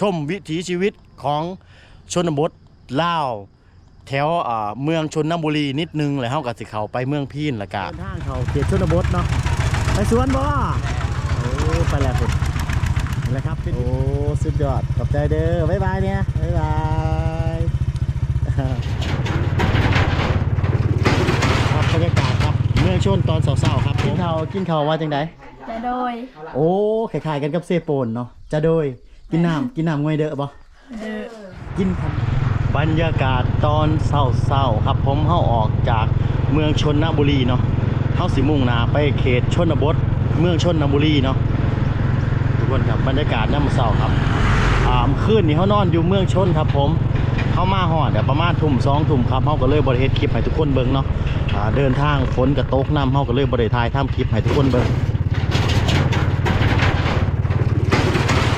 ชมวิถีชีวิตของชนบทลาวแถวอ่าเมืองชนบุรีนิดนึงแล้วเฮาก็สิเข้าไปเมืองพีนแล้วก็ทางเขาเขตชนบทเนาะไปสวนบ่โอ้ไปแล้วคุณนี่แหละครับโอ้สุดยอดขอบใจเด้อบ๊ายบายเนี่ยบ๊ายบายครับบรรยากาศครับเมืองชนตอนเสาร์ๆครับกินข้าวกินข้าวว่าจังไดจะโดย โอ้คล้ายๆกันกับเซโปนเนาะจะโดย กินน้ำกินน้ำงวยเด้อบ่เดือกินครับบรรยากาศตอนเศร้าๆครับผมเฮาออกจากเมืองชนบุรีเนาะเฮาสิมุ่งหน้าไปเขตชนบท เมืองชนบุรีเนาะทุกคนครับบรรยากาศยามมื้อเช้าครับอ่าคืนนี้เฮานอนอยู่เมืองชนครับผมเฮามาฮอดอะประมาณทุ่มสองทุ่มครับเฮาก็เลยบ่ได้เฮ็ดคลิปให้ทุกคนเบิ่งเนาะอ่าเดินทางฝนก็ตกน้ำเฮาก็เลยบ่ได้ถ่ายทำคลิปให้ทุกคนเบิ่ง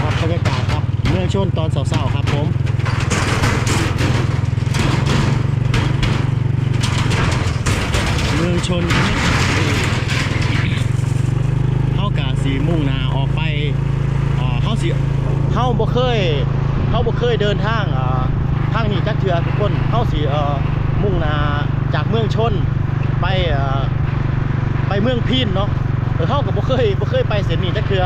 ครับบรรยากาศครับเมือง ชนตอนเช้าๆครับผมเมืองชนเข้ากาสีมุ่งนาออกไปเข้าสีเข้าบ่เคยเข้าบ่เคยเดินทางทางนี้จักเทือทุกคนเข้าสีมุ่งนาจากเมืองชนไปไปเมืองพีนเนาะเออเฮาก็บ่เคยบ่เคยไปเส้นนี้จักเทือ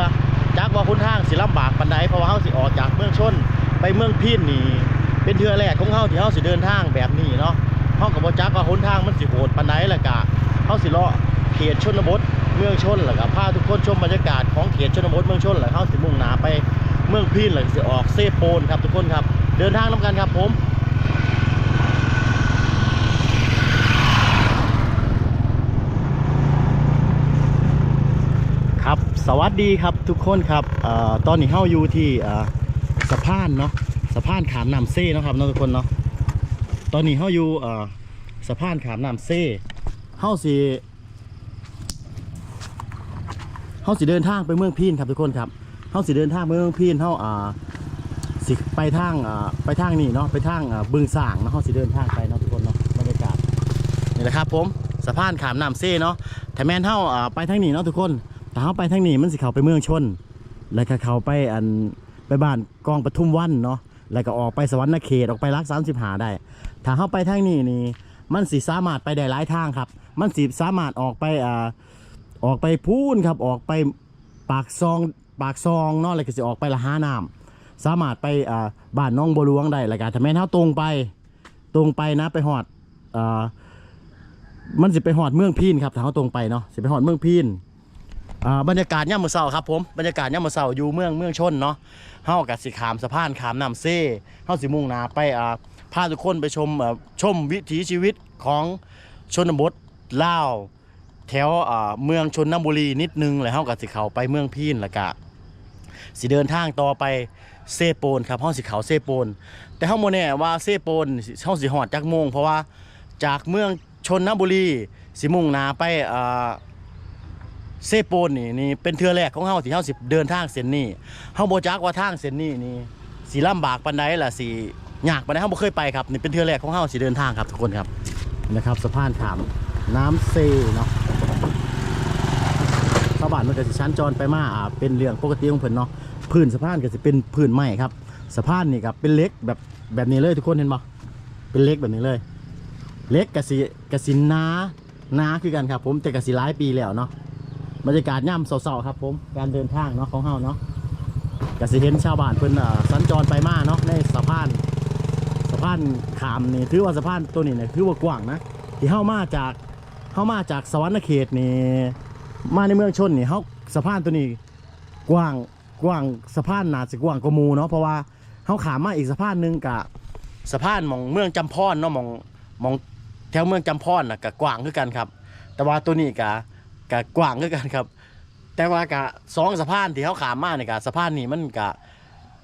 จักว่าหนทางสิลำบากปานใดเพราะว่าเฮาสิออกจากเมืองชนไปเมืองพีนนี่เป็นเทือแรกของเฮาที่เฮาสิเดินทางแบบนี้เนาะเฮาก็บ่จักว่าหนทางมันสิโหดปานใดล้วก็เฮาสิเลาะเขตชนบทเมืองชนล้วก็พาทุกคนชมบรรยากาศของเขตชนบทเมืองชนล้วเฮาสิมุ่งหน้าไปเมืองพีนล้วก็สิออกเซโปนครับทุกคนครับ เดินทางนํกันครับผม ครับ สวัสดีครับทุกคนครับอตอนนี้เฮาอยู่ที่สะพานเนาะสะพานขามน้ำเซ่เนาะครับทุกคนเนาะตอนนี้เฮาอยู่สะพานขามน้ำเซ่เฮาสิเฮาสิเดินทางไปเมืองพีนครับทุกคนครับเฮาสิเดินทางไปเมืองพีนเฮาอ่าสิไปทางไปทางนี่เนาะไปทางบึงสางนะเฮาสิเดินทางไปเนาะทุกคนเนาะบรรยากาศนี่แหละครับผมสะพานขามน้ำเซ่เนาะถ้าแม่นเฮาอ่าไปทางนี้เนาะทุกคน ถ้าเขาไปทางนี้มันสิเขาไปเมืองชน แล้วก็เขาไปอันไปบ้านกองปทุมวันเนาะ แล้วก็ออกไปสวรรณเขตออกไปรักสามสิบหาได้ ถ้าเขาไปทางนี้นี่ มันสิสามารถไปได้หลายทางครับ มันสิสามารถออกไปอ่าออกไปพูนครับ ออกไปปากซองปากซองเนาะแล้วก็สิออกไปละหาน้ำสามารถไปอ่าบ้านน้องบัวหลวงได้แล้วก็ถ้าแม่นเขาตรงไปตรงไปนะไปหอดอ่ามันสิไปหอดเมืองพีนครับถ้าเขาตรงไปเนาะสิไปหอดเมืองพีน บรรยากาศย่ามมือเช้าครับผมบรรยากาศย่ามมือเช้าอยู่เมืองเมืองชนเนาะเฮากับสิขามสะพานขามน้ำเซ่เฮาสิมุ่งหนาไปอ่าพาทุกคนไปชมชมวิถีชีวิตของชนบทลาวแถวอ่าเมืองชนนบุรีนิดนึงแล้วเฮากับสิเขาไปเมืองพีนล้วก็สิเดินทางต่อไปเซโปนครับเฮาสิเข้าเซโปน แต่เฮาบ่แน่ว่าเซโปนเฮาสิฮอดจักโมงเพราะว่าจากเมืองชนนบุรีสิมุ่งนาไปอ่า เซโปนนี่นี่เป็นเทือแรกของเฮาที่เฮาสิเดินทางเส้นนี้เฮาบ่จักว่าทางเส้นนี้นี่สิลำบากปานใดล่ะสิยากปานใดเฮาบ่เคยไปครับนี่เป็นเทือแรกของเฮาสิเดินทางครับทุกคนครับนะครับสะพานขามน้ำเซเนาะชาวบ้านมันก็สิชั้นจรไปมาอ่าเป็นเรื่องปกติของเพิ่นเนาะพื้นสะพานก็สิเป็นพื้นไม้ครับสะพานนี่ครับเป็นเหล็กแบบแบบนี้เลยทุกคนเห็นบ่เป็นเหล็กแบบนี้เลยเหล็กกสิกสิหนานาคือกันครับ ผมแต่กสิหลายปีแล้วเนาะ บรรยากาศย่ำเศร้าๆครับผมการเดินทางเนาะของเฮาเนาะก็สิเห็นชาวบ้านเพิ่นสัญจรไปมาเนาะในสะพานสะพานขามนี่ถือว่าสะพานตัวนี้เนี่ยถือว่ากว้างนะที่เฮามาจากเฮามาจากสวรรณเขตนี่มาในเมืองชนนี่เฮาสะพานตัวนี้กว้างกว้างสะพานหนาสิกว้างกว่ามูเนาะเพราะว่าเฮาขามมาอีกสะพานนึงกะสะพานมองเมืองจำพรเนาะมองมองแถวเมืองจำพรน่ะก็กว้างคือกันครับ แต่ว่าตัวนี้กะ กะกว้างคือกันครับ แต่ว่ากะสองสะพานที่เขาขามมาเนี่ยกะสะพานนี่มันกะ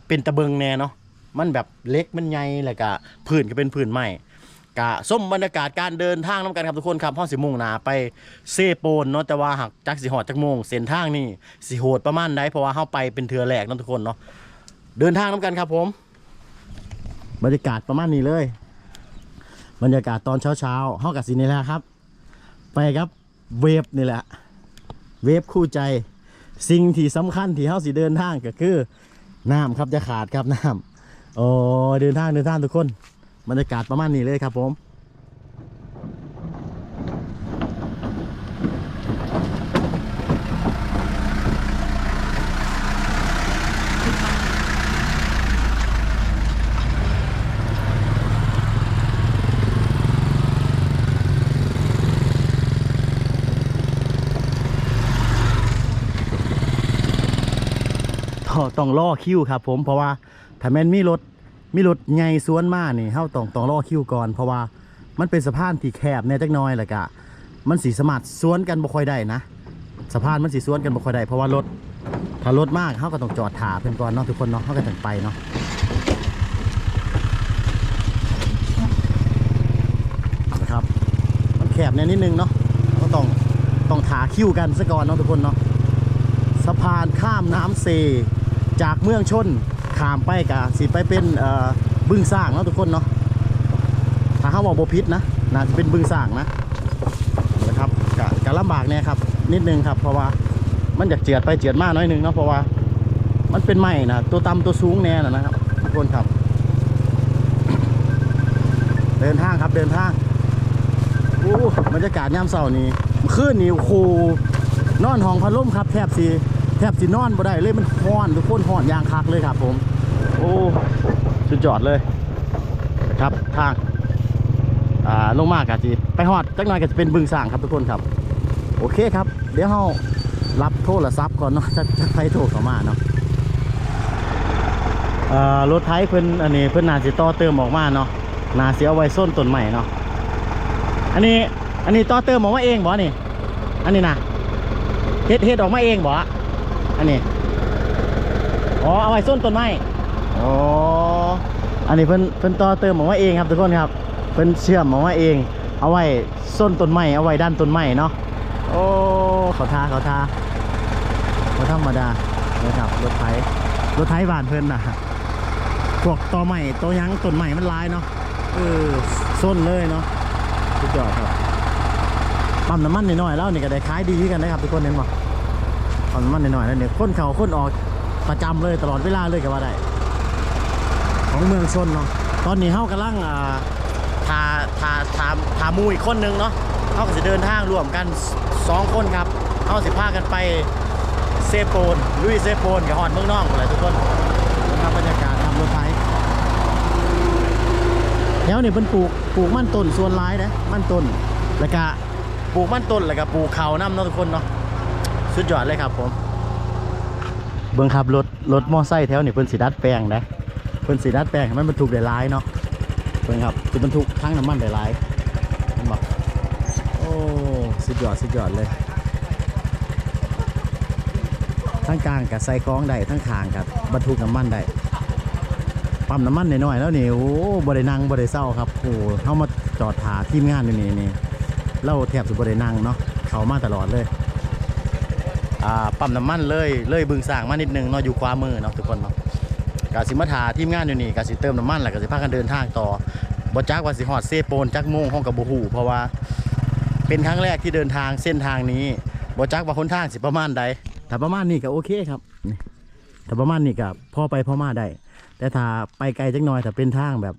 เป็นตะเบิงแน่เนาะมันแบบเล็กมันใหญ่แล้วกะพื้นก็เป็นพื้นไม้กะส้มบรรยากาศการเดินทางน้ำกันครับทุกคนครับห้องสิมุ่งหนาไปเซโปนเนาะแต่ว่าหักจักสิหอดจักโมงเส้นทางนี่สิโหดประมาณใดเพราะว่าเข้าไปเป็นเทือแรกเนาะทุกคนเนาะเดินทางน้ำกันครับผม บรรยากาศประมาณนี้เลย บรรยากาศตอนเช้าๆเฮากับสินี่แหละครับ ไปครับ เวฟนี่แหละ เวฟคู่ใจ สิ่งที่สำคัญที่เฮาสิเดินทางก็คือน้ำครับจะขาดครับน้ำโอ้เดินทางเดินทางทุกคนบรรยากาศประมาณนี้เลยครับผม ต้องต้องล่อคิวครับผมเพราะว่าถ้าแม่นมีรถมีรถใหญ่สวนมานี่เฮาต้องต้องล่อคิวก่อน เพราะว่ามันเป็นสะพานที่แคบแน่จักน้อยแหละกะมันสีสมารถสวนกันบ่ค่อยได้นะสะพานมันสีสวนกันบ่ค่อยได้เพราะว่ารถถ้ารถมากเฮาก็ต้องจอดถาเพิ่นก่อนเนาะทุกคนเนาะเฮาก็ต้องไปเนาะนะครับมันแคบแน่นิดนึงเนาะก็ต้องต้องถาคิวกันซะก่อนเนาะทุกคนเนาะสะพานข้ามน้ำเซ จากเมืองชนขามไปกะสิไปเป็นบึงสร้างเนาะทุกคนเนาะถ้าเขาบอกบพิษนะน่าจะเป็นบึงสร้างนะนะครับกะกะลำบากเนี่ยครับ นิดนึงครับ เพราะว่ามันอยากเจียดไปเจียดมากน้อยนึงเนาะเพราะว่ามันเป็นไม้นะตัวต่ำตัวสูงแน่นะนะครับทุกคนครับ เดินทางครับเดินทางโอ้บรรยากาศยามเช้านี้คืนนี้โอ้โหนอนห้องพัดลมครับแทบสี ทบสีนอนบ่ได้เลยมันฮ้อนทุกคนฮ้อนยางคักเลยครับ ผม โอ้สุดยอดเลยครับทางอ่าลงมากะจีไปฮอดจักหน่อยก็จะเป็นบึงสร้างครับทุกคนครับ โอเคครับ เดี๋ยวเฮารับโทรศัพท์ก่อนเนาะจะจะไปโทรเข้ามาเนาะอ่อรถไถเพิ่นอันนี้เพิ่นน่าสิต่อเติมออกมาเนาะน่าสิเอาไว้ส้นต้นใหม่เนาะอันนี้อันนี้ต่อเติมออกมาเองบ่นี่อันนี้นะเฮ็ดเฮ็ดออกมาเองบ่ อันนี้ อ๋อ เอาไว้ส้นต้นไม้ อ๋อ อันนี้เพิ่นเพิ่นต่อเติมออกมาเองครับทุกคนครับ เพิ่นเชื่อมออกมาเอง เอาไว้ส้นต้นไม้ เอาไว้ด้านต้นไม้เนาะ โอ้เขาทาเขาทาเขาธรรมดานะครับ รถไถ รถไถบ้านเพิ่นน่ะพวกตอไม้ตอหยังต้นไม้มันหลายเนาะ เออส้นเลยเนาะสุดยอดครับ ปั๊มน้ำมันหน่อยๆแล้วนี่ก็ได้ขายดีกันนะครับทุกคนเห็นบ่ ปั๊มน้ำมันหน่อยๆแล้วเนี่ยคนเขาคนออกประจำเลยตลอดเวลาเลยก็ว่าได้ของเมืองชนเนาะตอนนี้เฮากำลังอ่าทาทาทาทามูอีกคนนึงเนาะเฮาก็จะเดินทางร่วมกันสองคนครับเฮาสิพากันไปเซโปนลุยเซโปนกับฮอดเมืองนอกหมดเลยทุกคนนะครับบรรยากาศทำรถไฟแถวนี่เป็นปลูกปลูกมันต้นส่วนร้ายนะมันต้นแล้วก็ปลูกมันต้นแล้วก็ปลูกเขาน้ำเนาะทุกคนเนาะ สุดยอดเลยครับผม เบิ่งครับรถรถมอไซค์แถวนี่เพิ่นสิดัดแปลงนะเพิ่นสิดัดแปลงให้มันบรรทุกได้หลายเนาะเพิ่นครับสิบรรทุกทั้งน้ำมันได้หลายเห็นบ่โอ้สุดยอดสุดยอดเลย ทั้งกลางกับใส่คล้องได้ทั้งคางกับบรรทุกน้ำมันได้ปั๊มน้ำมันน้อยๆแล้วนี่โอ้บ่ได้นั่งบ่ได้เศร้าครับโอ้เฮามาจอดถาทีมงานอยู่นี่นี่เราแทบสุบได้นั่งเนาะเขามาตลอดเลย ปั๊มน้ำมันเลยเลยบึงสร้างมานิดนึงเนาะอยู่ขวามือเนาะทุกคนเนาะกาสิมาถาทีมงานอยู่นี่กาสิเติมน้ำมันแล้วกาสิพากันเดินทางต่อบ่จักว่าสิฮอดเซโปนจักโมงห้องกับบ่ฮู้เพราะว่าเป็นครั้งแรกที่เดินทางเส้นทางนี้บ่จักว่าหนทางสิประมาณใดถ้าประมาณนี้ก็โอเคครับนี่ถ้าประมาณนี้ก็พอไปพอมาได้แต่ถ้าไปไกลจักหน่อยถ้าเป็นทางแบบ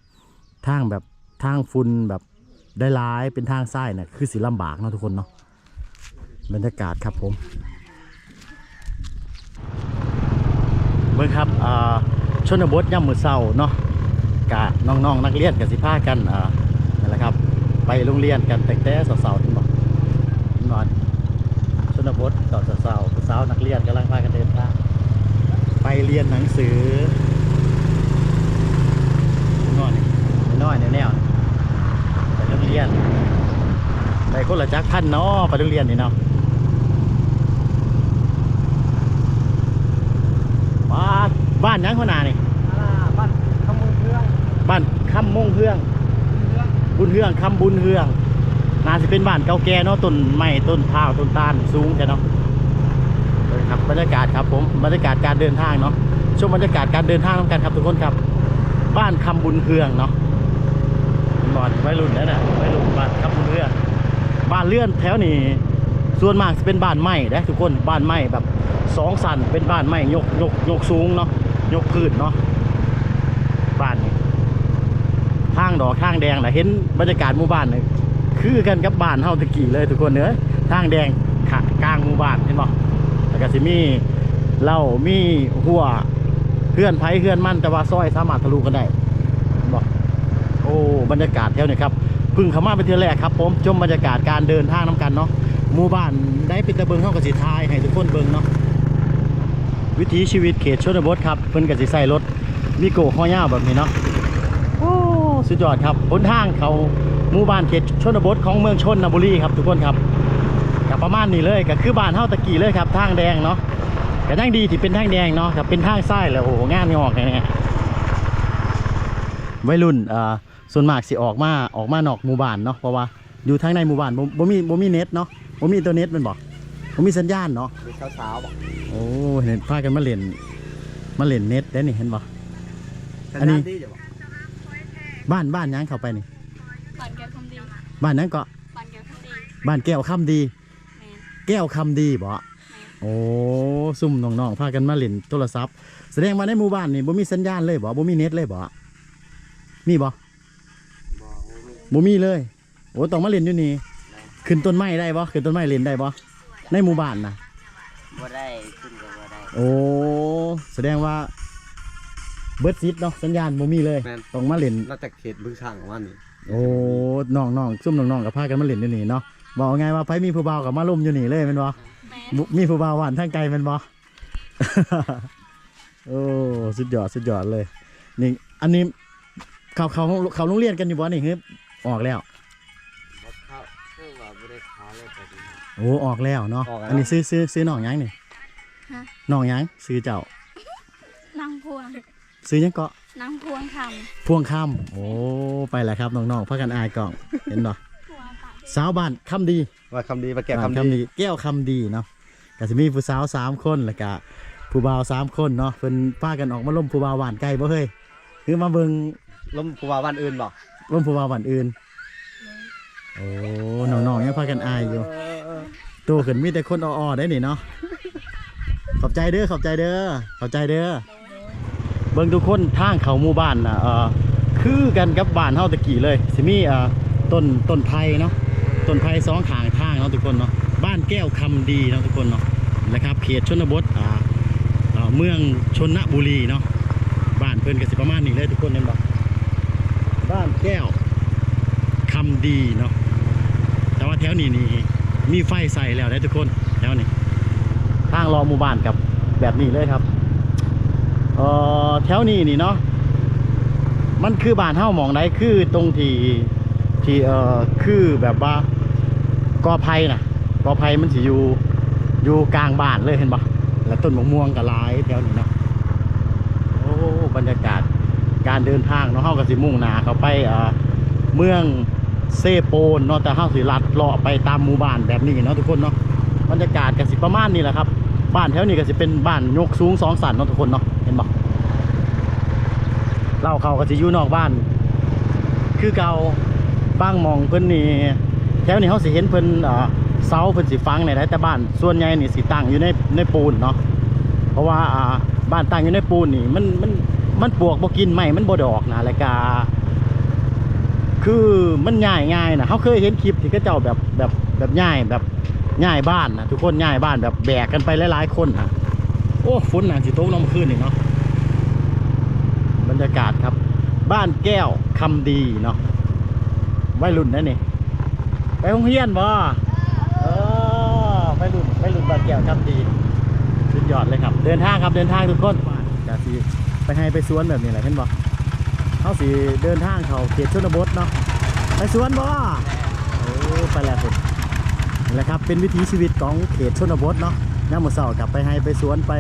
ทางแบบทางฝุ่นแบบได้ร้ายเป็นทางซ้ายนะคือสิลำบากเนาะทุกคนเนาะบรรยากาศครับผม เบิ่งครับชนบทย่ำมือเศร้าเนาะกะน้องๆนักเรียนกับสิพากันอ่านั่นแหละครับ ไปโรงเรียนกันแต่แต่เสาๆที่บอกนอนชนบทตอนเสาๆสาวนักเรียนกำลังพากันเดินทางไปเรียนหนังสือนอนนี่น้อยแนวๆไปโรงเรียนไปคนละจักพันเนาะไปโรงเรียนนี่เนาะบ้าน บ้านหยังขนาดนี่อ่าบ้านขโมยเครื่องบ้านคำมงเฮือง เครื่องบุญเฮืองคำบุญเฮืองน่าจะเป็นบ้านเก่าแก่เนาะต้นไม้ต้นพร้าวต้นตาลสูงแค่เนาะเออครับบรรยากาศครับผมบรรยากาศการเดินทางเนาะช่วงบรรยากาศการเดินทางน้ำกันครับทุกคนครับ บ้านคำบุญเฮืองเนาะบอนวัยรุ่นนั่นน่ะวัยรุ่นบ้านคำบุญเฮือง บ้านเลื่อนแถวนี้ส่วนมากจะเป็นบ้านไม้นะทุกคนบ้านไม้แบบสองสันเป็นบ้านไม้ยกยกยกสูงเนาะ ยกพื้นเนาะบ้านนี่ทางดอกทางแดงนะเห็นบรรยากาศหมู่บ้านเลยคือกันกับบ้านเฮาตะกี้เลยทุกคนเนื้อะทางแดงขากลางหมู่บ้านเห็นบ่แล้วก็สิมีเหล้ามีหัวเพื่อนไผเพื่อนมั่นแต่ว่าซอยสามารถทะลุกันได้เห็นบ่โอ้บรรยากาศแถวนี้ครับพึ่งข้ามาเป็นเทือแรกครับผมชมบรรยากาศการเดินทางน้กันเนาะหมู่บ้านได้เป็นตะเบิงเฮาก็สิทายให้ทุกคนเบิงเนาะ วิถีชีวิตเขตชนบทครับ เพิ่นก็สิใส่รถมิโกข้อยาวแบบนี้เนาะโอ้สุดยอดครับบนทางเขาหมู่บ้านเขตชนบทของเมืองชนบุรีครับทุกคนครับกับประมาณนี้เลยก็คือบ้านเฮาตะกี้เลยครับ ทางแดงเนาะก็ยังดีที่เป็นทางแดงเนาะครับเป็นทางซ้ายแล้วโอ้โหงานงอกแน่ๆวัยรุ่นเอ่อส่วนมากสิออกมาออกมานอกหมู่บ้านเนาะเพราะว่าอยู่ทางในหมู่บ้านบ่บ่มีบ่มีเน็ตเนาะบ่มีตัวเน็ตแมันบ่ บ่มีสัญญาณเนาะมีสาวๆบอกโอ้เห็นพากันมาเล่นมาเล่นเน็ตได้นี่เห็นบ่อัอันนนี้นี้ดีจ้ะบอกบ้านบ้านหยังเข้าไปนี่บ้านแก้วคำดีบ้านนั้นก็บ้านแก้วคำดีบ้านแก้วคำดีแมนแก้วคำดีบ่แมนโอ้ซุ่มน้องๆพากันมาเล่นโทรศัพท์ แสดงว่าในหมู่บ้านนี่บ่มีสัญญาณเลยบ่บ่มีเน็ตเลยบ่มีบ่บ่มีเลยโอ้ต้องมาเล่นอยู่นี่ขึ้นต้นไม้ได้บ่ขึ้นต้นไม้เล่นได้บ่ ในหมู่บ้านน่ะบ่ได้ขึ้นก็บ่ได้ โอ้แสดงว่าเบิดซิดเนาะสัญญาณบ่มีเลยแม่น ต้องมาเล่นน่าจะเขตบึงช่างของมันนี่โอ้น้องน้องซุ่มน้องๆกับพากันมาเล่นอยู่นี่เนาะบอกไงว่าไผมีผู้บ่าวกับมาลุ่มอยู่นี่เลยแม่นบ่แมนบุมีผู้บ่าวหวานทางไกลแม่นบ่ โอ้สุดยอดสุดยอดเลยนี่อันนี้เขาเขาเขาโรงเรียนกันอยู่บ่นี่ฮึออกแล้ว อ้ออกแล้วเนาะอันนี้ซื้อซื้อซื้อน้องหยังนี่ฮะน้องหยังซื้อเจ้านางพวงซื้อหยังเกาะนางพวงคพวงคำโอ้ไปแล้วครับน้องๆพากันอายกล่องเห็นบ่ำพวงปากสาวบ้านคำดี ว่าคำดีมาแก้อ่าคำดี แก้วคำดีเนาะก็จะมีผู้สาวสามคนแล้วก็ผู้บ่าวสามคนเนาะเพิ่นพากันออกมาล่มผู้บ่าวหวานไก่บ่เฮ้ยคือมาเบิ่งล้มกูว่าบ้านอื่นบอกล่มผู้บ่าวหวานอื่น โอ้น้องๆยังพากันอายอยู่โตั วขึ้นมีแต่คนอ่อๆได้นี่เนาะขอบใจเด้อขอบใจเด้อขอบใจเด้อเบิ่งทุกคนทางเขาหมู่บ้านนะเออคือกันกับบ้านเฮาตะกี้เลยสิมีเอ่อต้นต้นไผ่เนาะต้นไผ่สองข้างทางเนาะทุกคนเนาะบ้านแก้วคำดีเนาะทุกคนเนาะนะครับเขตชนบทอ่าเมืองชนบุรีเนาะบ้านเพิ่นก็สิประมาณนี้เลยทุกคนเห็นบ่บ้านแก้วคำดีเนาะแต่ว่าแถวนี้นี่ มีไฟใส่แล้วได้ทุกคนแถวนี้ทางรอหมู่บ้านกับแบบนี้เลยครับเอ่อแถวนี้นี่เนาะมันคือบ้านเฮาหมองใดคือตรงที่ที่เอ่อคือแบบว่ากอไผ่น่ะกอไผ่มันสิอยู่อยู่กลางบ้านเลยเห็นปะแล้วต้นมะม่วงก็หลายแถวนี้เนาะโอ้บรรยากาศการเดินทางเนาะเฮาก็สิมุ่งหนาเขาไปเอ่อเมือง เซโปนเนาะแต่เฮาสิลัดเลาะไปตามหมู่บ้านแบบนี้เนาะทุกคนเนาะบรรยากาศก็สิประมาณนี้แหละครับ บ้านแถวนี้ก็สิเป็นบ้านยกสูงสองสันเนาะทุกคนเนาะเห็นปะเล่าเขาก็สิอยู่นอกบ้าน คือเก่าบ้างมองเพิ่นนี่แถวนี้เขาสิเห็นเพิ่นเออเสาเพิ่นสิฟังในได้แต่บ้านส่วนใหญ่นี่สิตั้งอยู่ในในปูนเนาะเพราะว่าบ้านตั้งอยู่ในปูนนี่มันมันมันปลวกบ่กินไม้มันบ่ดอกนะแล้วก็ คือมันง่ายง่ายนะเขาเคยเห็นคลิปที่เขาเจ้าแบบแบบแบบง่ายแบบง่ายบ้านนะทุกคนง่ายบ้านแบบแบกกันไปหลายๆคนอะโอ้ฝนน่ะสิตกลงคืนนี่เนาะบรรยากาศครับ บ้านแก้วคำดีเนาะวัยรุ่นนั่นนี่ไปโรงเรียนบ่เออวัยรุ่นวัยรุ่นบาดแก้วครับดีสุดยอดเลยครับ เดินทางครับเดินทางทุกคนกะสิไปให้ไปสวนแบบนี้แหละเห็นบ่ เขาสิเดินทางเขาเขตชนบทเนาะไปสวนบ่โอ้ไปแล้วคุณนี่แหละครับเป็นวิถีชีวิตของเขตชนบทเนาะย่ามมื้อเช้ากลับไปให้ไปสวนไป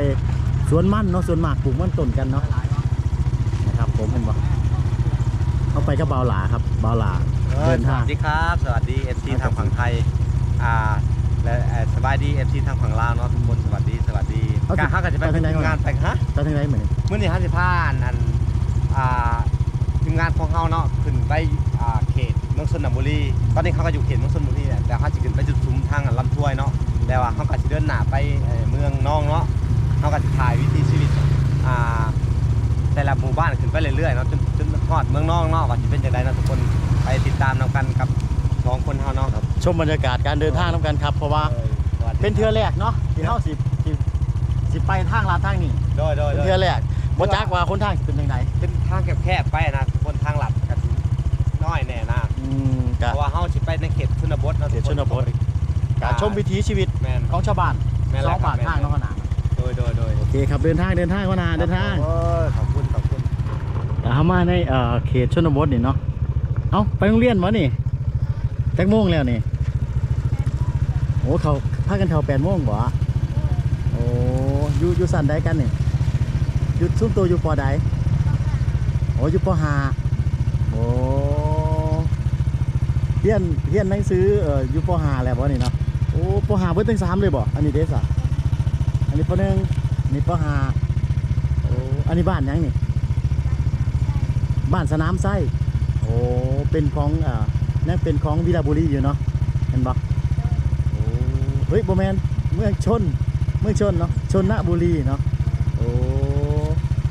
สวนมันเนาะสวนหมากปลูกมันต้นกันเนาะนะครับผมเห็นบ่เขาไปกับเบาวหลาครับเบาวหลาเดินสทางวัสดีครับ สวัสดี FC ทางฝั่งไทย อ่า และเอ่อสบายดี FC ทางฝั่งลาวเนาะทุกคนสวัสดี สวัสดีเอาสิการฮักกันจะไปเอาทางไหนทีมงานไปฮะ ตอนที่ไหนเหมือน มื้อนี้ฮัสิพาอันอันอ่าที มงานของเฮาเนาะขึ้นไปอ่าเขตเมืองชนบุรี ตอนนี้เขาก็อยู่เขตเมืองชนบุรีแหละแต่เขาจะขึ้นไปจุดซุ้มทางอันลำถ้วยเนาะแต่ว่าเขาก็สิเดินหน้าไปเอ่อเมืองน้องเนาะเขาก็จะถ่ายวิถีชีวิตอ่าแต่ละหมู่บ้านขึ้นไปเรื่อยๆเนาะจนจนฮอดเมืองนอกเนาะว่าสิเป็นจังไดเนาะทุกคนไปติดตามนํกันกับสองคนเฮาเนาะครับชมบรรยากาศการเดินทางนํกันครับเพราะว่าเป็นเทือแรกเนาะที่เฮาสิสิสิไปทางลาดทางนี้โดยโดยเป็นโดยเทือแรกบ่จักว่าคนทางสิเป็นจังไดเป็นทางแคบๆไปนะทุกคนทางลัดกัน น้อยแน่นะอืมเพก็ราะว่าเฮาสิไปในเขตชนบทเนาะเขตชนบทก็ชมวิถีชีวิตแม่นของชาวบ้านแม่นสแล้อวงบาทครับทางเนาะขนาดโดยโดยโดยโอเคครับเดินทางเดินทางขนาดเดินทางโอ้ยขอบคุณขอบคุณเดี๋ยวเฮามาในเอ่อเขตชนบทนี่เนาะเอ้าไปโรงเรียนวะนี่จักโมงแล้วนี่โอ้เขาพากันเข้า8โมงบ่โอ้อยู่อยู่สั่นใดกันนี่อยู่ซุ่มตัวอยู่ปอใดโอ้อยู่ปห้าโอ้ เรียนเรียนหนังสือเอ่ออยู่ปห้าแล้วบ่นี่เนาะโอ้ปห้าเบิดถึงสามเลยบ่อันนี้เด้สะอันนี้ปหนึ่งอันนี้ปห้าโอ้อันนี้บ้านหยังนี่ บ้านสนามไส้โอ้เป็นของอ่านั่นเป็นของวิลาบุรีอยู่เนาะเห็นปะโอ้เฮ้ยโบแมนเมืองชนเมืองชนเนาะชนนบุรีเนาะโอ้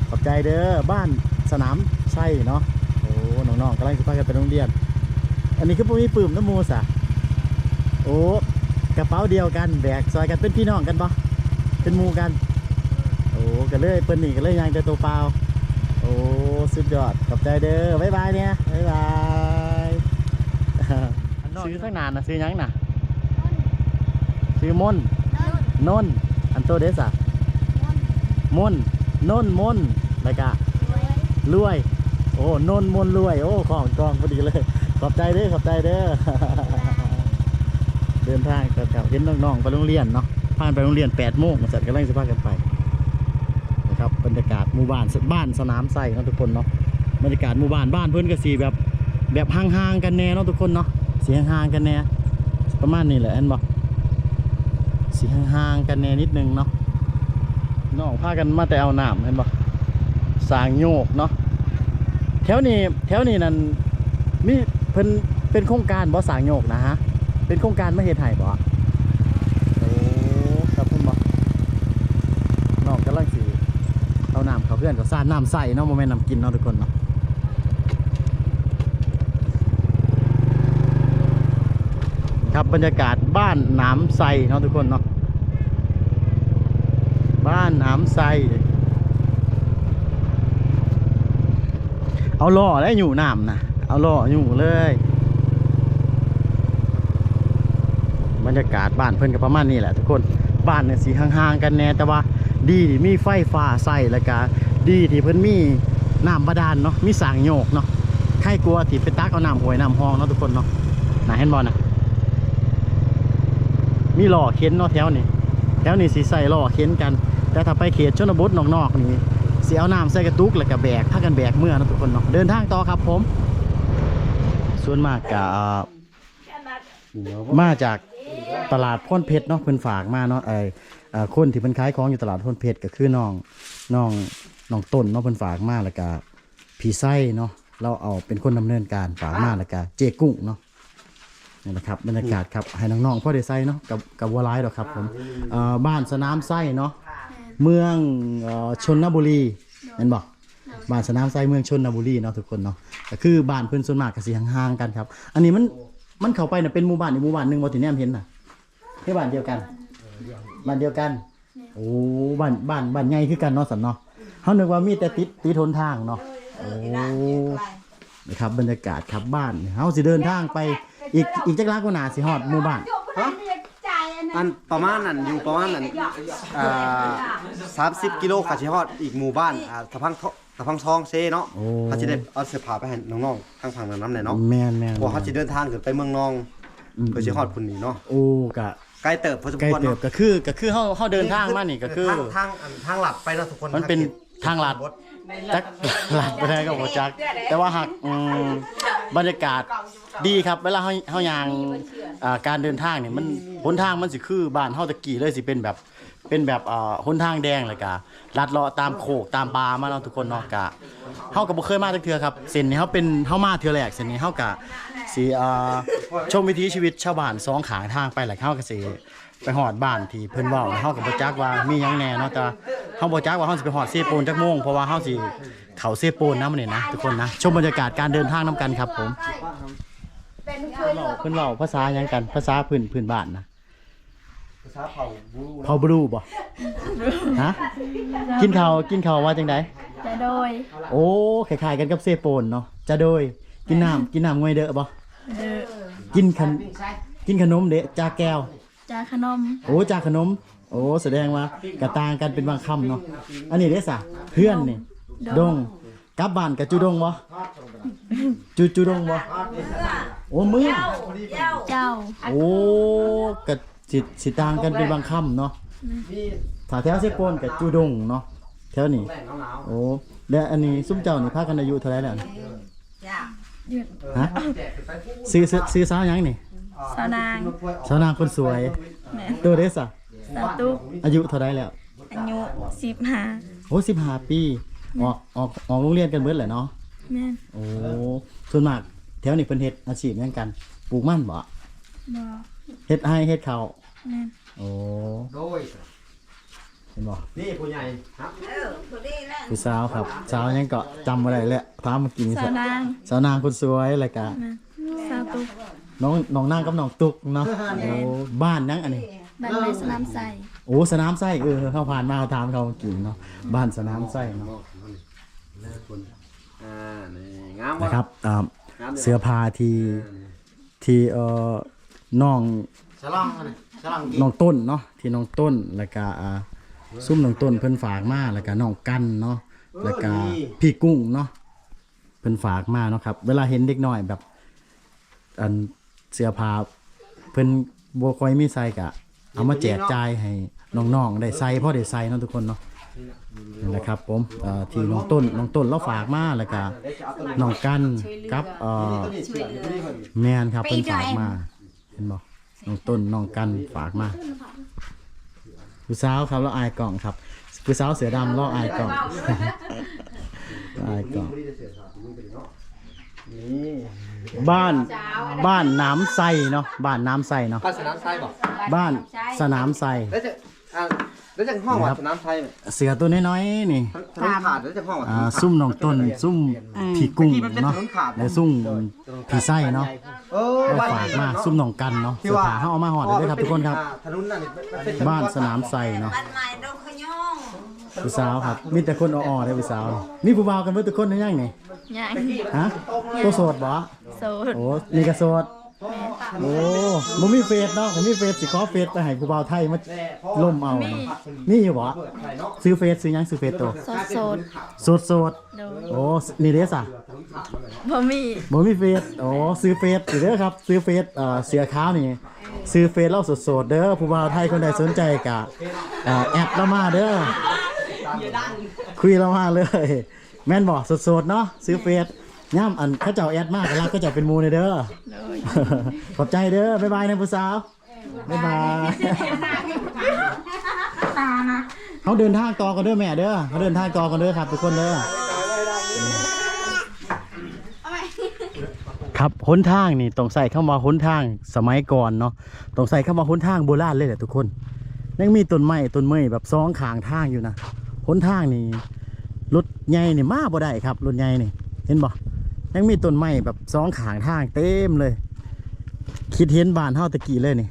ขอบใจเด้อบ้านสนามไส้เนาะโอ้น้องๆกำลังจะพากันไปโรงเรียน อันนี้คือปุ่มีปื้มน้ำมูสะโอ้กระเป๋าเดียวกันแบกซอยกันเป็นพี่น้องกันปะเป็นหมูกัน โอ้ก็เลยเปิ้นนี่ก็เลยยางแต่ตัวเปล่าโอ้สุดยอดขอบใจเด้อบ๊ายบายเนี่ยบ๊ายบายซื้อตั้งนานนะซื้อหยังน่ะซื้อมนต์นนท์อันโตเดสอะมนต์นนท์มนต์แล้วก็รวย โอ้นนท์มนต์รวย โอ้ของกองพอดีเลย ขอบใจเด้อขอบใจเด้อเดินทางแถวๆเห็นน้องๆไปโรงเรียนเนาะผ่านไปโรงเรียน8โมงมาเสร็จกำลังจะพากันไปนะครับบรรยากาศหมู่บ้านบ้านสนามไส้เนาะทุกคนเนาะบรรยากาศหมู่บ้านบ้านเพื่อนก็สีแบบแบบห่างๆกันแน่เนาะทุกคนเนาะเสียงห่างกันแน่ประมาณนี้แหละเห็นบอกเสียงห่างกันแน่นิดนึงเนาะน้องพากันมาแต่เอาน้ำเห็นบอกสางโยกเนาะแถวนี้แถวนี้นั่นมี เพิ่นเป็นโครงการบ่สร้างโยกนะฮะ เป็นโครงการมาเฮ็ดให้บ่โอ้ครับเพิ่นบอกน้องกำลังสีเอาน้ำเขาเพื่อนก็สาดน้ำใส่เนาะโมเมนต์น้ำกินเนาะทุกคนเนาะครับบรรยากาศบ้านน้ำใสเนาะทุกคนเนาะบ้านน้ำใสเอาล่อได้อยู่น้ำนะ เอาล่ออยู่เลย บรรยากาศบ้านเพิ่นก็ประมาณนี้แหละทุกคนบ้านเนี่ยสีห่างๆกันแน่แต่ว่าดีที่มีไฟฟ้าใส่แล้วก็ดีที่เพิ่นมีน้ำบาดาลเนาะมีสางโยกเนาะใครกลัวที่ไปตักเอาน้ำหวยน้ำห้องเนาะทุกคนเนาะน่าเห็นบ่นะมีหล่อเข็นเนาะแถวนี้แถวนี้สิใส่หล่อเข็นกัน แต่ถ้าไปเขตชนบทนอกๆนี่สิเอาน้ำใส่กระตุกแล้วก็แบกพากันแบกเมื่อนะทุกคนเนาะเดินทางต่อครับผม ส่วนมากก็มาจากตลาดพ่นเพชรเนาะเพิ่นฝากมาเนาะไอ้คนที่เพิ่นขายของอยู่ตลาดพ่นเพชรก็คือน้องน้องน้องต้นเนาะเพิ่นฝากมาแล้วก็พี่ไส้เนาะเราเอาเป็นคนดำเนินการฝากมาแล้วก็เจกุ้งเนาะนี่แหละครับบรรยากาศครับให้น้องๆพ่อได้ใส่เนาะกับกับวัวร้ายดอกครับผมบ้านสนามไส้เนาะเมืองชนบุรีเห็นบ่ บ้านสนามไส้เมืองชนบุรีเนาะทุกคนเนาะก็คือบ้านเพิ่นส่วนมากก็สิห่างๆกันครับ อันนี้มันมันเข้าไปน่ะเป็นหมู่บ้านอีกหมู่บ้านหนึงบ่ที่แนมเห็นน่ะที่บ้านเดียวกันบ้านเดียวกัน โอ้บ้านบ้านบ้านใหญ่คือกันเนาะสันเนาะเขานึกว่ามีแต่ติดติดทนทางเนาะโอ้นะครับบรรยากาศครับบ้านเฮาสิเดินทางไปอีกอีกจักรลักกว่าหนาสิฮอดหมู่บ้านอันประมาณนั้นอยู่ประมาณนั้นอ่าสามสิบกิโลขาชิฮอดอีกหมู่บ้านอ่าสะพัง ทสะพังทองเซเนาะโอ้ เขาจะได้เอาเสื้อผ้าไปให้น้องๆทางฝั่งนั้นน้ำไหนเนาะแม่นแม่นเพราะเขาจะเดินทางขึ้นไปเมืองนองอืมเพื่อชิฮอดพุ่นนี่เนาะโอ้กะไกลเติบพอสมใกล้ควรเติบเนาะก็คือก็คือเฮาเฮาเดินทางมานี่ก็คือ ทางทางอันทางหลัดไปเนาะทุกคนมันเป็นทางลัด จักหลับไปได้ก็บ่จัก แต่ว่าหักอืมบรรยากาศ ดีครับ เวลาเฮาเฮายางอ่าการเดินทางเนี่ยมันหนทางมันสิคือบ้านเฮาตะกี้เลยสิเป็นแบบเป็นแบบอ่าหนทางแดงเลยกะลัดเลาะตามโขกตามป่ามาเนาะทุกคนเนาะกะเฮาก็บ่เคยมาจักเทื่อครับเส้นนี้เฮาเป็นเฮามาเทื่อแรกเส้นนี้เฮากะสิอ่าชมวิถีชีวิตชาวบ้านสองขางทางไปแหละเฮาก็สิไปฮอดบ้านที่เพิ่นเว้าแล้วเฮาก็บ่จักว่ามีหยังแหน่เนาะแต่เฮาบ่จักว่าเฮาสิไปฮอดเซโปนจักโมงเพราะว่าเฮาสิเข้าเซโปนนำนี่นะทุกคนนะชมบรรยากาศการเดินทางนํกันครับผม เพิ่นเว้าภาษาหยังกันภาษาพื้นพื้นบ้านนะภาษาเผ่าบูเผาบรูบ่ฮะกินข้าวกินข้าวว่าจังไดจะโดยโอ้คล้ายๆกันกับเซโปนเนาะจะโดยกินน้ำกินน้ำงวยเด้อบ่เด้อกินขนกินขนมเด้อจากแก้ว จาขนมโอ้จากขนม โอ้แสดงว่ากระต่างกันเป็นบางคำเนาะอันนี้เด้อสะเพื่อนนี่ดงกลับบ้านกับจูดงบ่จูจูดงบ่ โอ้มือเจ้า โอ้กะสิสิต่างกันเป็นบางคำเนาะมีถ้าแถวเซโปนกับจูดงเนาะแถวนี้ แหล่งหนาวโอ้แล้วอันนี้ซุ้มเจ้านี่พากันอายุเท่าไหร่แล้วนี่ฮะซื้อซื้อซื้อสาวหยังนี่ สาวนาง สาวนางคนสวย แม่ตัวเดสอะสาวตุกอายุเท่าไหร่แล้ว อายุสิบห้าโอ้สิบห้าปี ออกออกออกโรงเรียนกันเบิดแหละเนาะ แม่นโอ้ส่วนมาก แถวนี้เพิ่นเฮ็ดอาชีพหยังกันปลูกมันบ่บ่เฮ็ดให้เฮ็ดข้าวแม่นโอ้โดยเห็นบ่นี่ผู้ใหญ่ครับผู้สาวครับสาวหยังก็จำบ่ได้แล้วถามเมื่อกี้นี่สาวนางสาวนางคนสวยแล้วก็แม่นสาวตุกน้องน้องนางกับน้องตุกเนาะโอ้บ้านหยังอันนี้บ้านในสนามใส่โอ้สนามไส้เออเขาผ่านมาเขาถามเขากินเนาะบ้านสนามไส้เนาะอ่านี่งามนะครับอ่าาม เสื้อผ้าที่ที่เอ่อน้องฉลองอันนี้ฉลองน้องต้นเนาะที่น้องต้นแล้วก็อ่าซุ้มน้องต้นเพิ่นฝากมาแล้วก็น้องกันเนาะแล้วก็พี่กุ้งเนาะเพิ่นฝากมาเนาะครับ เวลาเห็นเด็กน้อยแบบ อันเสื้อผ้าเพิ่นบ่ค่อยมีใส่ก็เอามาแจกจ่ายให้น้องๆได้ใส่พอได้ใส่เนาะทุกคนเนาะ นี่แหละครับผมเอ่อที่น้องต้นน้องต้นเราฝากมาแล้วก็น้องกันกับเอ่อตัวนี้เชื่ออยู่ที่นี่เพิ่นแม่นครับเพิ่นฝากมาเห็นบ่น้องต้นน้องกันฝากมาผู้สาวครับแล้วอายกล่องครับผู้สาวเสือดำแล้วอายกล่องอายกล่องผู้ที่จะเสียสละมึงเป็นเนาะนี่บ้านบ้านน้ำใสเนาะบ้านน้ำใสเนาะบ้านสนามไทยบ่บ้านสนามใส แล้วจะ อ่าแล้วจะห้องว่าสนามไทยไหมเสือตัวน้อยๆนี่ถนนขาดแล้วจะห้องว่าอ่าซุ่มน้องต้น ซุ่มพี่กุ้งเนาะและซุ่มพี่ไส้เนาะเออได้บ้านฝากมาซุ่มน้องกันเนาะเสื้อผ้าเฮาเอามาหอดเลยเด้อครับทุกคนครับอ่าถนนนั่นนี่มันเป็นบ้านสนามใสเนาะบ้านใหม่ดงขยองผู้สาวครับ มีแต่คนอ่อๆได้ผู้สาวนี่ผู้บ่าวกันเบิดทุกคนหรือยังนี่ยังฮะตัวโสดบ่โสดโอ้นี่ก็โสด โอ้บ่มีเฟซเนาะถ้ามีเฟซสิขอเฟซไปให้ผู้บ่าวไทยมาล่มเอาเนาะมีอยู่บ่ซื้อเฟซซื้อหยังซื้อเฟซตัวโสดโสดโสดโสดโดยโอ้นี่เด้ซะบ่มีบ่มีเฟซโอ้ซื้อเฟซสิเด้อครับซื้อเฟซเอ่อเสือขาวนี่ซื้อเฟซเราโสดๆเด้อผู้บ่าวไทยคนใดสนใจก็เอ่อแอดเรามาเด้อคุยเรามาเลย แม่นบ่สดๆเนาะซื้อเฟซ ย่ามอันเขาเจ้าแอดมากแล้วก็จะเป็นหมูในเด้อโดยขอบใจเด้อบ๊ายบายนะผู้สาวบ๊ายบายเขาเดินทางต่อกันเด้อแม่เด้อเขาเดินทางต่อกันเด้อครับทุกคนเด้อครับหนทางนี่ต้องใส่เข้ามาหนทางสมัยก่อนเนาะต้องใส่เข้ามาหนทางโบราณเลยแหละทุกคนยังมีต้นไม้ต้นเมยแบบซองขางทางอยู่นะหนทางนี่รถใหญ่นี่มาบ่ได้ครับรถใหญ่นี่เห็นบ่ ยังมีต้นไม้แบบซองขางทางเต็มเลย คิดเห็นบานเฮาตะกี้เลยนี่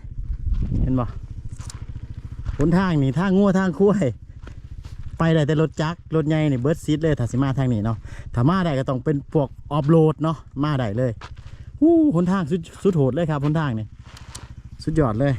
เห็นบ่หนทางนี่ทางงัวทางคุ้ยไปได้แต่รถจักรรถใหญ่นี่เบิร์ดซีดเลยถ้าสิมาทางนี้เนาะถ้ามาได้ก็ต้องเป็นพวกออฟโรดเนาะมาได้เลยวู้หนทางสุดสุดโหดเลยครับหนทางนี่สุดยอดเลย